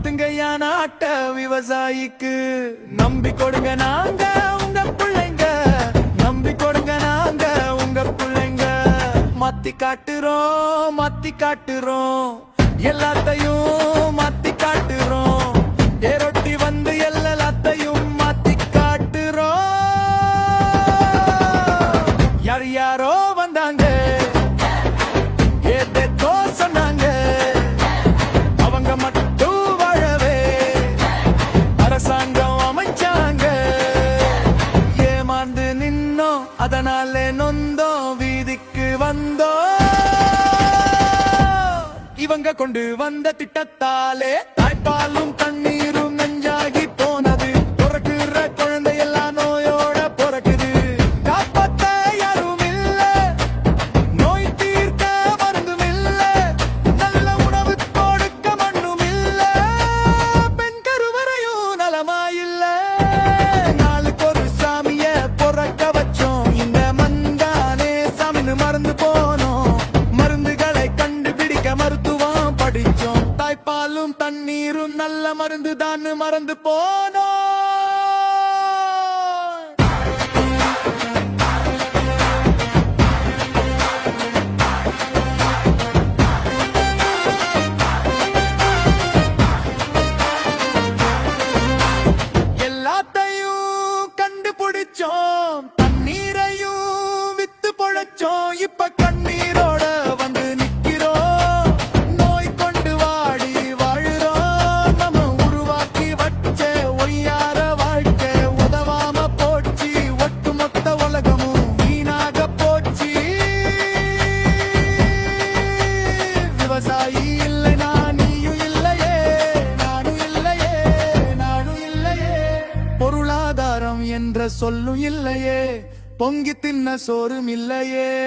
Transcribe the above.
வாழ்க்கை நாட்ட விவசாயிக்கு. நம்பி கொடுங்க நாங்க உங்க பிள்ளைங்க. நம்பி கொடுங்க நாங்க உங்க பிள்ளைங்க. மாத்தி காட்டுறோம் மாத்தி காட்டுறோம். எல்லாத்தையும் மாத்தி காட்டுறோம். ஏரொட்டி வந்து எல்லாத்தையும் மாத்தி காட்டுறோம். யார் யாரோ வந்தாங்க. கொண்டு வந்த திட்டத்தாலே தாய்ப்பாலும் தண்ணீரும் நஞ்சாகி போனது. பிறக்குற குழந்தை எல்லாம் நோயோட பிறக்குது. காப்பாத்த யாரும் இல்ல நோய் தீர்க்க மருந்தும் இல்ல நல்ல உணவு கொடுக்க மண்ணும் இல்ல பெண் கருவறையும் நலமாயில்ல. நாளுக்கு ஒரு சாமிய பொறக்க வச்சோம். இந்த மந்தானே சாமின்னு மறந்து போன தாய்ப்பாலும் தண்ணீரும் நல்ல மருந்து தான் மறந்து போனோம். எல்லாத்தையும் கண்டுபிடிச்சோம் தண்ணீரையும் வித்து பொழைச்சோம். இப்ப சொல்லும் இல்லையே. பொங்கி தின்ன சோறும் இல்லையே.